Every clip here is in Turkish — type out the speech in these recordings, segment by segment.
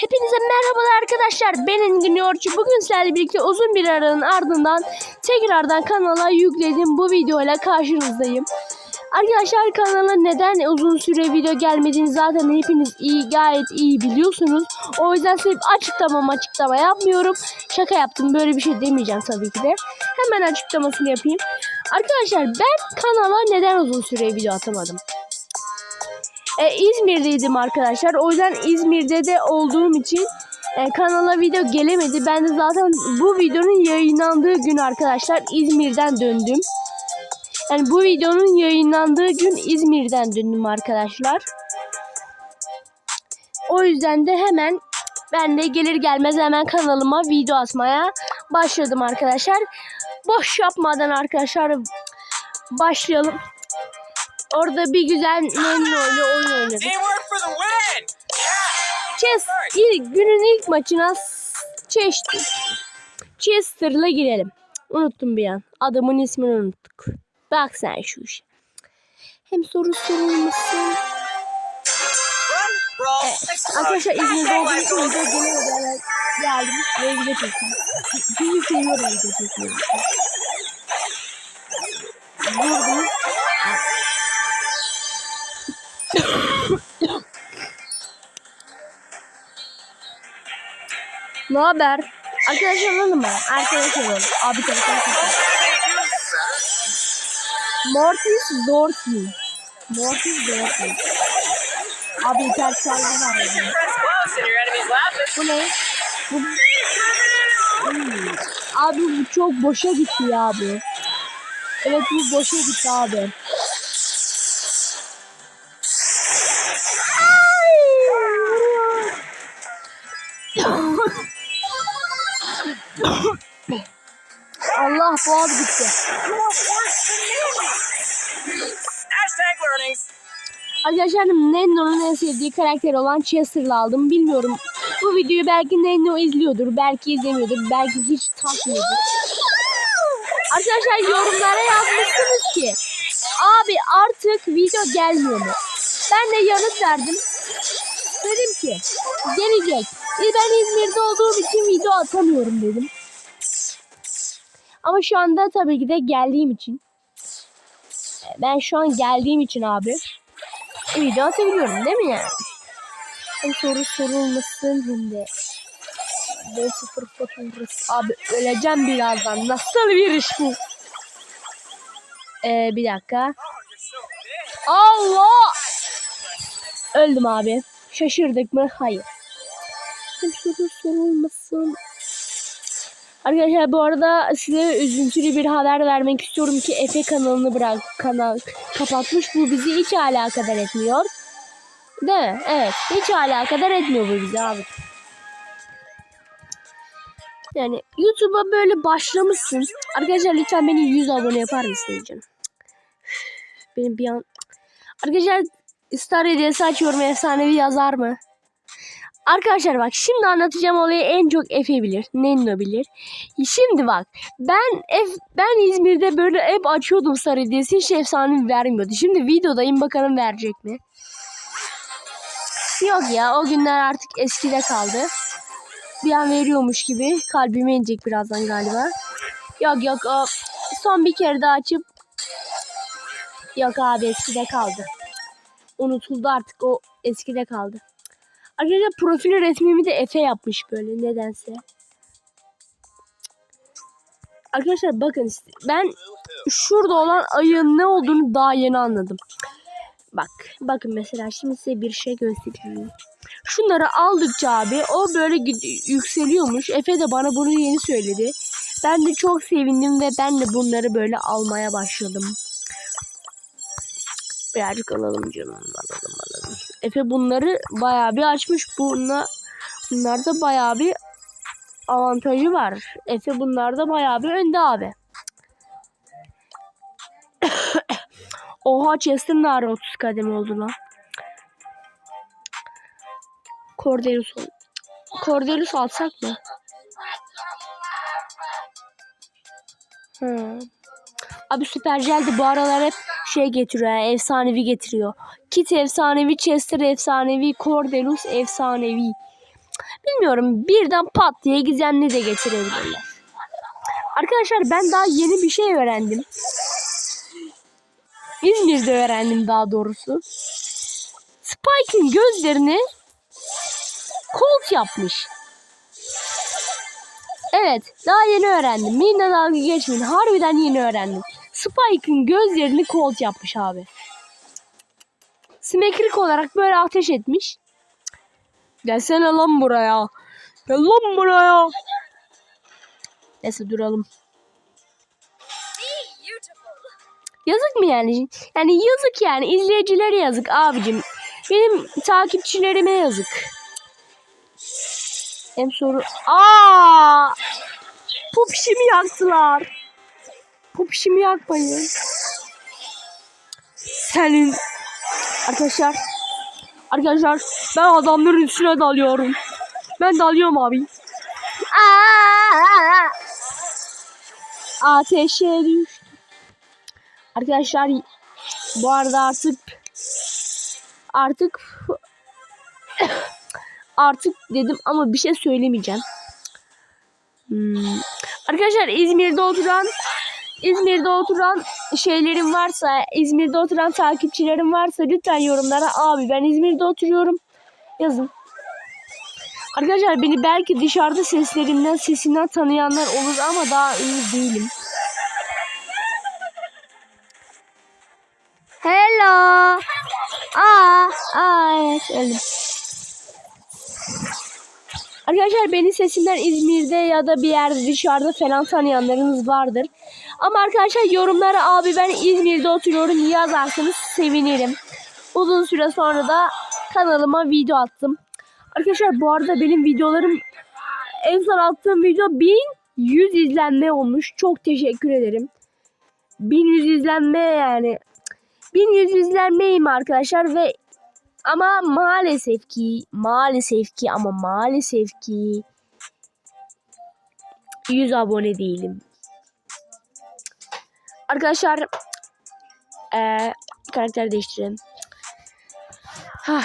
Hepinize merhabalar arkadaşlar. Ben Engin Yorçu. Bugün sizlerle birlikte uzun bir aranın ardından tekrardan kanala yükledim. Bu videoyla karşınızdayım. Arkadaşlar kanala neden uzun süre video gelmediğini zaten hepiniz iyi gayet iyi biliyorsunuz. O yüzden size açıklamam açıklama yapmıyorum. Şaka yaptım. Böyle bir şey demeyeceğim tabii ki de. Hemen açıklamasını yapayım. Arkadaşlar ben kanala neden uzun süre video atamadım? E, İzmir'deydim arkadaşlar. O yüzden İzmir'de de olduğum için e, kanala video gelemedi. Ben de zaten bu videonun yayınlandığı gün arkadaşlar İzmir'den döndüm. Yani bu videonun yayınlandığı gün İzmir'den döndüm arkadaşlar. O yüzden de hemen ben de gelir gelmez hemen kanalıma video atmaya başladım arkadaşlar. Boş yapmadan arkadaşlar başlayalım. Orada bir güzel Nenno ile oyun oynadık. Chess ilk, günün ilk maçına Chester, Chester'la girelim. Unuttum bir an. Adamın ismini unuttuk. Bak sen şu işe. Hem soru sorulması. Run, brawl, explode. Arkadaşlar olduğum Like için a video gelemedi. Hemen geldim ve video çektim. Çünkü seviyorum video çekmeyi. Vurdum. Ne haber? Arkadaş olalım mı? Arkadaş. Abi telefon. Mortis Dorothy. Mortis Dorothy. Abi şarjı var. Bu ne? Bu... Hmm. Abi bu çok boşa gitti ya bu. Evet bu boşa gitti abi. Boğaz gitti. Arkadaşlar Nenno'nun en sevdiği karakter olan Chester'la aldım. Bilmiyorum. Bu videoyu belki Nenno izliyordur, belki izlemiyordur, belki hiç takmıyordur. Arkadaşlar yorumlara yazmışsınız ki abi artık video gelmiyor mu? Ben de yanıt verdim. Dedim ki gelecek. E, Ben İzmir'de olduğum için video atamıyorum dedim. Ama şu anda tabii ki de geldiğim için. Ben şu an geldiğim için abi video atabiliyorum değil mi yani? Hem soru sorulmasın hem de B sıfır faturası. Abi öleceğim birazdan. Nasıl bir iş bu? Ee, bir dakika. Allah! Öldüm abi. Şaşırdık mı? Hayır. Hem soru sorulmasın. Arkadaşlar bu arada size üzüntülü bir haber vermek istiyorum ki Efe kanalını bırak kanal kapatmış. Bu bizi hiç alakadar etmiyor. Değil mi? Evet. Hiç alakadar etmiyor bu bizi abi. Yani YouTube'a böyle başlamışsın. Arkadaşlar lütfen beni 100 abone yapar mısınız canım? Benim bir an... Arkadaşlar Star hediyesi açıyorum efsanevi yazar mı? Arkadaşlar bak şimdi anlatacağım olayı en çok Efe bilir. Nenno bilir. Şimdi bak ben F, ben İzmir'de böyle hep açıyordum Star hediyesi hiç efsanevi vermiyordu. Şimdi videodayım bakalım verecek mi? Yok ya o günler artık eskide kaldı. Bir an veriyormuş gibi kalbime inecek birazdan galiba. Yok yok o son bir kere daha açıp Yok abi eskide kaldı. Unutuldu artık o eskide kaldı. Arkadaşlar profil resmimi de Efe yapmış böyle nedense. Arkadaşlar bakın işte, ben şurada olan ayın ne olduğunu daha yeni anladım. Bak bakın mesela şimdi size bir şey göstereyim. Şunları aldıkça abi o böyle yükseliyormuş. Efe de bana bunu yeni söyledi. Ben de çok sevindim ve ben de bunları böyle almaya başladım. Birazcık alalım canım. Alalım. Efe bunları bayağı bir açmış. Bunlar, bunlarda bayağı bir avantajı var. Efe bunlarda bayağı bir önde abi. Oha Chester'ın da ara 30 kadem oldu lan. Cordelius. Cordelius alsak mı? Hmm. Abi Süpercel de bu aralar hep şey getiriyor yani efsanevi getiriyor. Kit efsanevi, Chester efsanevi, Cordelius efsanevi. bilmiyorum birden pat diye gizemli de getirebilirler. Arkadaşlar ben daha yeni bir şey öğrendim. İzmir'de öğrendim daha doğrusu. Spike'ın gözlerini Colt yapmış. Evet, daha yeni öğrendim. Benimle dalga geçmeyin. Harbiden yeni öğrendim. Spike'ın gözlerini Colt yapmış abi. Smekrik olarak böyle ateş etmiş. Gelsene lan buraya. Gel lan buraya. Neyse duralım. Yazık mı yani? Yani yazık yani. izleyicilere yazık abicim. Benim takipçilerime yazık. Hem soru... Aa! Popişimi yaktılar. Popişimi yakmayın. Senin... Arkadaşlar. Arkadaşlar ben adamların üstüne dalıyorum. Ben dalıyorum abi. Aa! Ateşe düştüm. Arkadaşlar bu arada artık artık artık dedim ama bir şey söylemeyeceğim. Hmm. Arkadaşlar İzmir'de oturan İzmir'de oturan şeylerim varsa, İzmir'de oturan takipçilerim varsa lütfen yorumlara abi ben İzmir'de oturuyorum yazın. Arkadaşlar beni belki dışarıda seslerimden, sesimden tanıyanlar olur ama daha ünlü değilim. Hello. Aa, aa evet öldüm. Arkadaşlar beni sesimden İzmir'de ya da bir yerde dışarıda falan tanıyanlarınız vardır. Ama arkadaşlar yorumlara abi ben İzmir'de oturuyorum yazarsanız sevinirim. Uzun süre sonra da kanalıma video attım. Arkadaşlar bu arada benim videolarım en son attığım video 1100 izlenme olmuş. Çok teşekkür ederim. 1100 izlenme yani 1100 izlenmeyim arkadaşlar ve ama maalesef ki maalesef ki ama maalesef ki 100 abone değilim. Arkadaşlar eee karakter değiştirelim. Hah.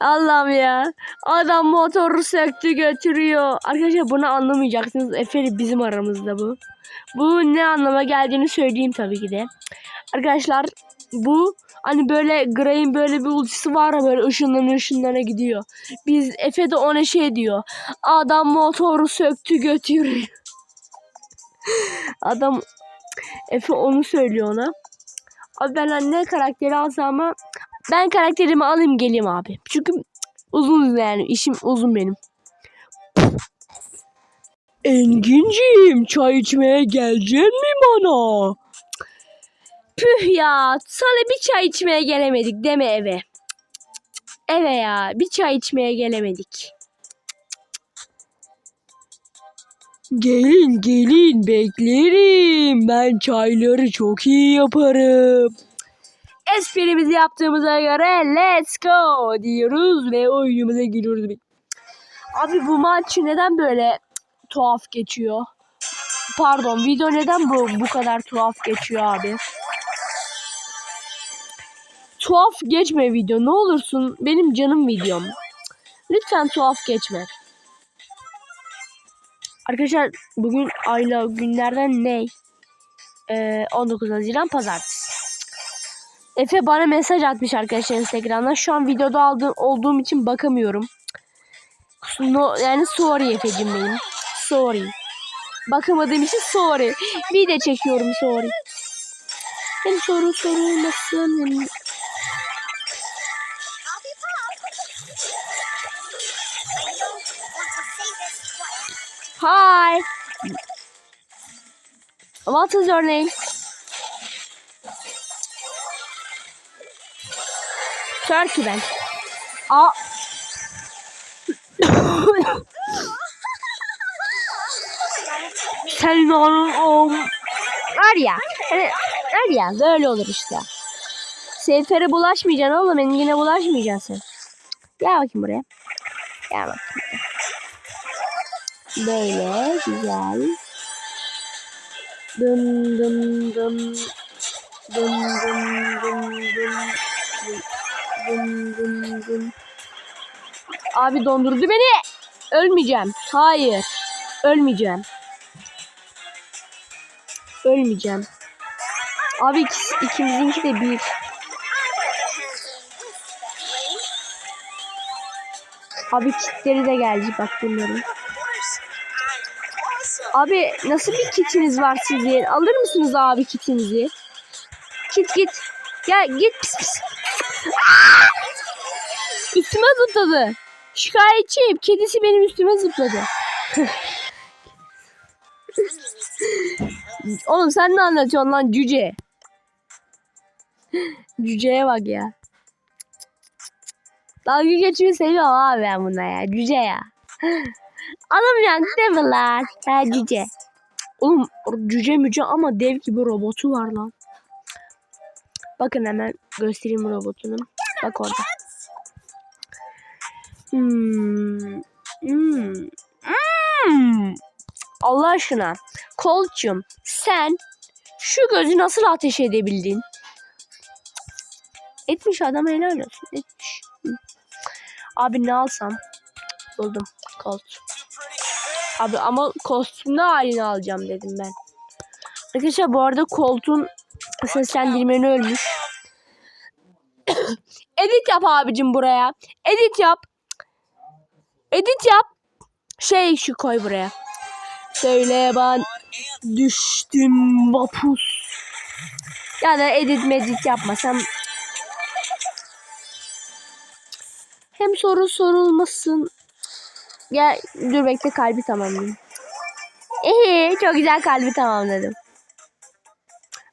Allah'ım ya. Adam motoru söktü götürüyor. Arkadaşlar bunu anlamayacaksınız. Efeli bizim aramızda bu. Bu ne anlama geldiğini söyleyeyim tabii ki de. Arkadaşlar bu hani böyle Gray'in böyle bir ultisi var ya böyle ışınlarına ışınlarına gidiyor. Biz Efe de ona şey diyor. Adam motoru söktü götürüyor. Adam Efe onu söylüyor ona. Abi ben hani ne karakteri alsam ama ben karakterimi alayım geleyim abi. Çünkü uzun yani işim uzun benim. Enginciğim çay içmeye gelecek mi bana? Püh ya sana bir çay içmeye gelemedik deme eve. Eve ya bir çay içmeye gelemedik. Gelin gelin beklerim. Ben çayları çok iyi yaparım. Esprimizi yaptığımıza göre let's go diyoruz ve oyunumuza giriyoruz. Abi bu maç neden böyle tuhaf geçiyor? Pardon video neden bu bu kadar tuhaf geçiyor abi? Tuhaf geçme video ne olursun benim canım videom. Lütfen tuhaf geçme. Arkadaşlar bugün ayla günlerden ne? Ee, 19 Haziran Pazartesi. Efe bana mesaj atmış arkadaşlar Instagram'dan. Şu an videoda aldığım, olduğum için bakamıyorum. No, yani sorry Efe'cim benim. Sorry. Bakamadığım için sorry. Video çekiyorum sorry. Hem soru sorulmasın hem... Hi. What is your name? Turkey ben. Aa. Senin onun oğlum. Var ya. Hani, var ya böyle olur işte. Seyfer'e bulaşmayacaksın oğlum. Engine bulaşmayacaksın sen. Gel bakayım buraya. Gel bakayım. Böyle güzel. Dım dım dım. Dım dım dım dım. dım. Dın dın. Abi dondurdu beni. Ölmeyeceğim. Hayır. Ölmeyeceğim. Ölmeyeceğim. Abi ikisi, ikimizinki de bir. Abi kitleri de geldi bak bunların. Abi nasıl bir kitiniz var sizin? Alır mısınız abi kitinizi? Git git. Ya git pis pis. Aa! Üstüme zıpladı. Şikayetçiyim. Kedisi benim üstüme zıpladı. Oğlum sen ne anlatıyorsun lan cüce? Cüceye bak ya. Dalga geçmeyi seviyorum abi ben buna ya. Cüce ya. Anlamayacaksın değil mi lan? Ha cüce. Oğlum cüce müce ama dev gibi robotu var lan. Bakın hemen göstereyim robotunu. Bak orada. Hmm. Hmm. Hmm. Allah aşkına. Kolçum sen şu gözü nasıl ateş edebildin? Etmiş adam helal olsun. Etmiş. Abi ne alsam? Buldum. Kolt. Abi ama kostümlü halini alacağım dedim ben. Arkadaşlar bu arada koltuğun seslendirmeni ölmüş. Edit yap abicim buraya. Edit yap. Edit yap. Şey şu koy buraya. Söyle ben düştüm vapus. Ya da edit medit yapmasam. Hem soru sorulmasın. Gel dur bekle kalbi tamamlayayım. Ehe çok güzel kalbi tamamladım.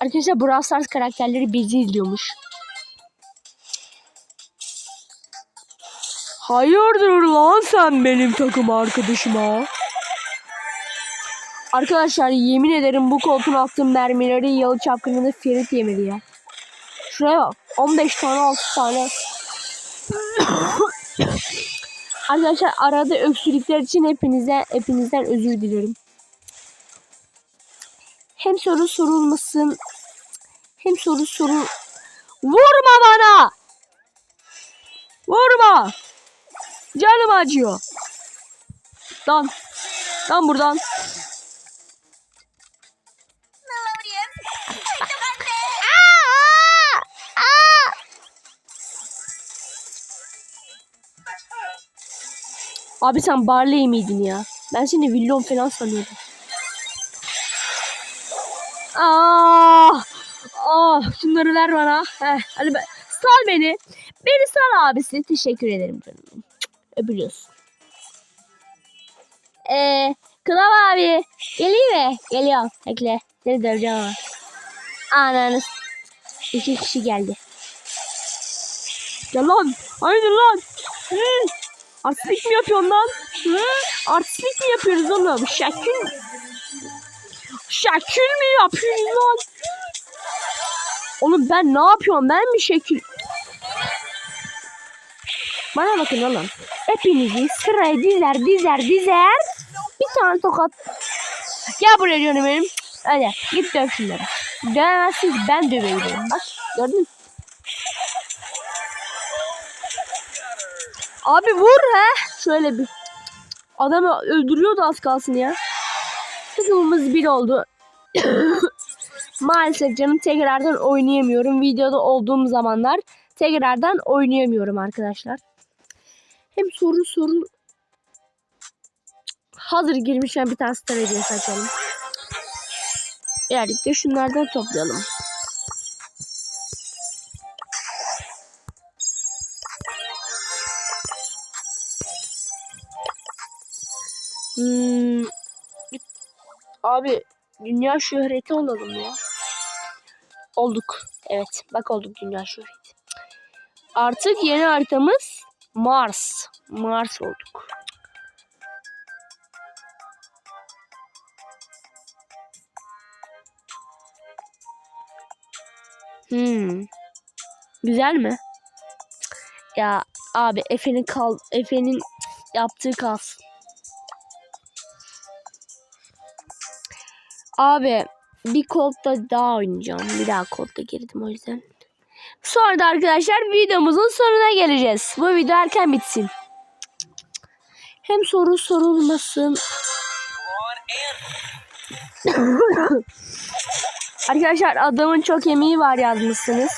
Arkadaşlar Brawl Stars karakterleri bizi izliyormuş. Hayırdır lan sen benim takım arkadaşıma? Arkadaşlar yemin ederim bu koltuğun attığım mermileri yalı çapkınında Ferit yemedi ya. Şuraya bak. 15 tane 6 tane. Arkadaşlar arada öksürükler için hepinize hepinizden özür dilerim. Hem soru sorulmasın hem soru sorul Vurma bana! Vurma! Canım acıyor. Lan. Lan buradan. Abi sen Barley miydin ya? Ben seni Villon falan sanıyordum. Aa! Aa! Şunları ver bana. Heh, hadi be. Sal beni. Beni sal abisi. Teşekkür ederim canım. Öpülüyorsun. Ee, Kılav abi. Geleyim mi? Geliyorum. Bekle. Seni döveceğim ama. Ananız. İki kişi geldi. Gel lan. Haydi lan. Hı. Artistlik mi yapıyorsun lan? Hı? Artistlik mi yapıyoruz oğlum? Şekil. Şekil mi yapıyorsun lan? Oğlum ben ne yapıyorum? Ben mi şekil? Bana bakın oğlum. Hepinizi sıraya dizer dizer dizer. Bir tane tokat. Gel buraya canım benim. Hadi git döv şunları. Dövemezsin ki ben döveyim. Bak gördün mü? Abi vur he. Şöyle bir. Adamı öldürüyordu az kalsın ya. Takımımız bir oldu. Maalesef canım tekrardan oynayamıyorum. Videoda olduğum zamanlar tekrardan oynayamıyorum arkadaşlar. Hem soru soru hazır girmişken bir tane hediyesi açalım. Birazcık da şunlardan toplayalım. Abi dünya şöhreti olalım ya. Olduk. Evet. Bak olduk dünya şöhreti. Artık yeni haritamız Mars. Mars olduk. Hmm. Güzel mi? Ya abi Efe'nin kal Efe'nin yaptığı kalsın. Abi bir kolda daha oynayacağım. Bir daha kolda girdim o yüzden. Sonra da arkadaşlar videomuzun sonuna geleceğiz. Bu video erken bitsin. Hem soru sorulmasın. Arkadaşlar adamın çok emeği var yazmışsınız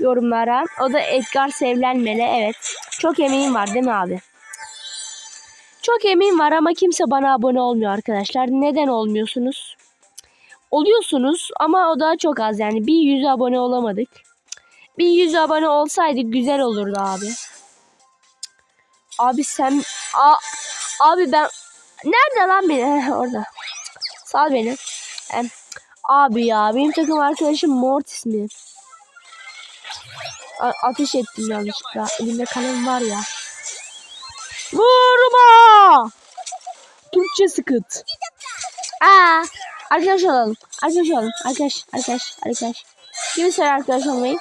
yorumlara. O da Edgar Sevlenmeli. Evet. Çok emeğim var değil mi abi? Çok emeğim var ama kimse bana abone olmuyor arkadaşlar. Neden olmuyorsunuz? Oluyorsunuz ama o da çok az yani. Bir yüz abone olamadık. Bir yüz abone olsaydık güzel olurdu abi. Abi sen... A, abi ben... Nerede lan beni? Orada. Sal beni. Abi ya benim takım arkadaşım Mortis mi? A- ateş ettim yanlışlıkla. Elimde kalem var ya. Vurma! Türkçe sıkıt. Aa, arkadaş olalım. Arkadaş olalım. Arkadaş, arkadaş, arkadaş. Kimi sever arkadaş olmayı?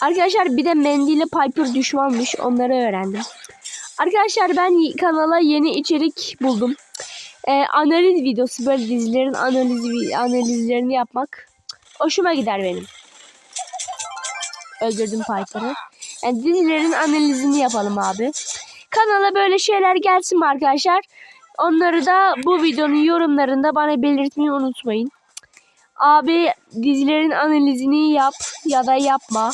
Arkadaşlar bir de mendili Piper düşmanmış. Onları öğrendim. Arkadaşlar ben kanala yeni içerik buldum. Ee, analiz videosu böyle dizilerin analiz analizlerini yapmak hoşuma gider benim. Öldürdüm Piper'ı. Yani dizilerin analizini yapalım abi. Kanala böyle şeyler gelsin arkadaşlar? Onları da bu videonun yorumlarında bana belirtmeyi unutmayın. Abi dizilerin analizini yap ya da yapma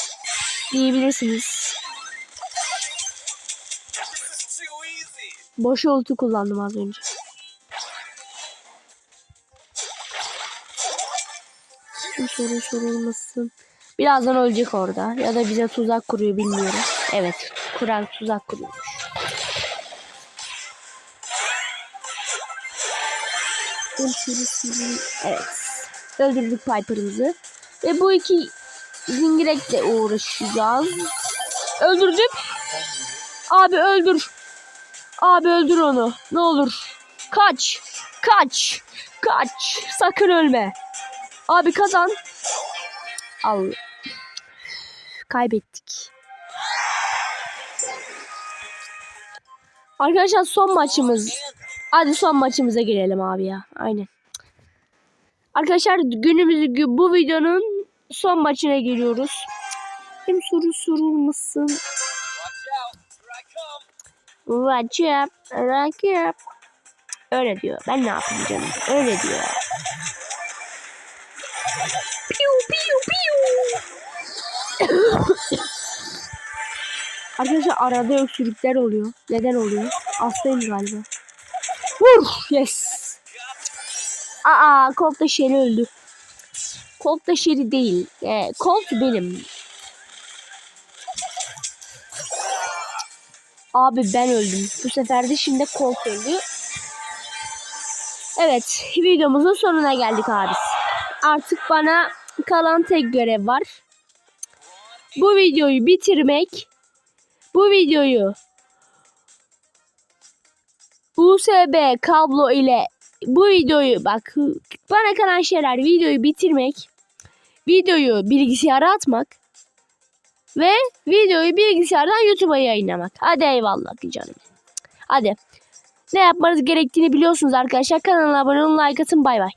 diyebilirsiniz. Boş ulti kullandım az önce. Şu soru sorulmasın. Birazdan ölecek orada. Ya da bize tuzak kuruyor bilmiyorum. Evet. Kuran tuzak kuruyormuş. Evet. Öldürdük Piper'ımızı. Ve bu iki zingirekle uğraşacağız. Öldürdük. Abi öldür. Abi öldür onu. Ne olur. Kaç. Kaç. Kaç. Sakın ölme. Abi kazan. Al. Kaybettik. Arkadaşlar son maçımız. Hadi son maçımıza girelim abi ya. Aynen. Arkadaşlar günümüz bu videonun son maçına giriyoruz. Hem soru sorulmasın. Watch come. Rakip, rakip. Öyle diyor. Ben ne yapayım canım? Öyle diyor. Piu piu piu. Arkadaşlar arada öksürükler oluyor. Neden oluyor? Hastayım galiba. Vur! Yes! Aa, Colt da Shelly öldü. Colt da Shelly değil. Ee, Colt benim. Abi ben öldüm. Bu sefer de şimdi Colt öldü. Evet, videomuzun sonuna geldik abi. Artık bana kalan tek görev var. Bu videoyu bitirmek. Bu videoyu USB kablo ile bu videoyu bak bana kalan şeyler videoyu bitirmek, videoyu bilgisayara atmak ve videoyu bilgisayardan YouTube'a yayınlamak. Hadi eyvallah canım. Hadi. Ne yapmanız gerektiğini biliyorsunuz arkadaşlar. Kanala abone olun, like atın. Bay bay.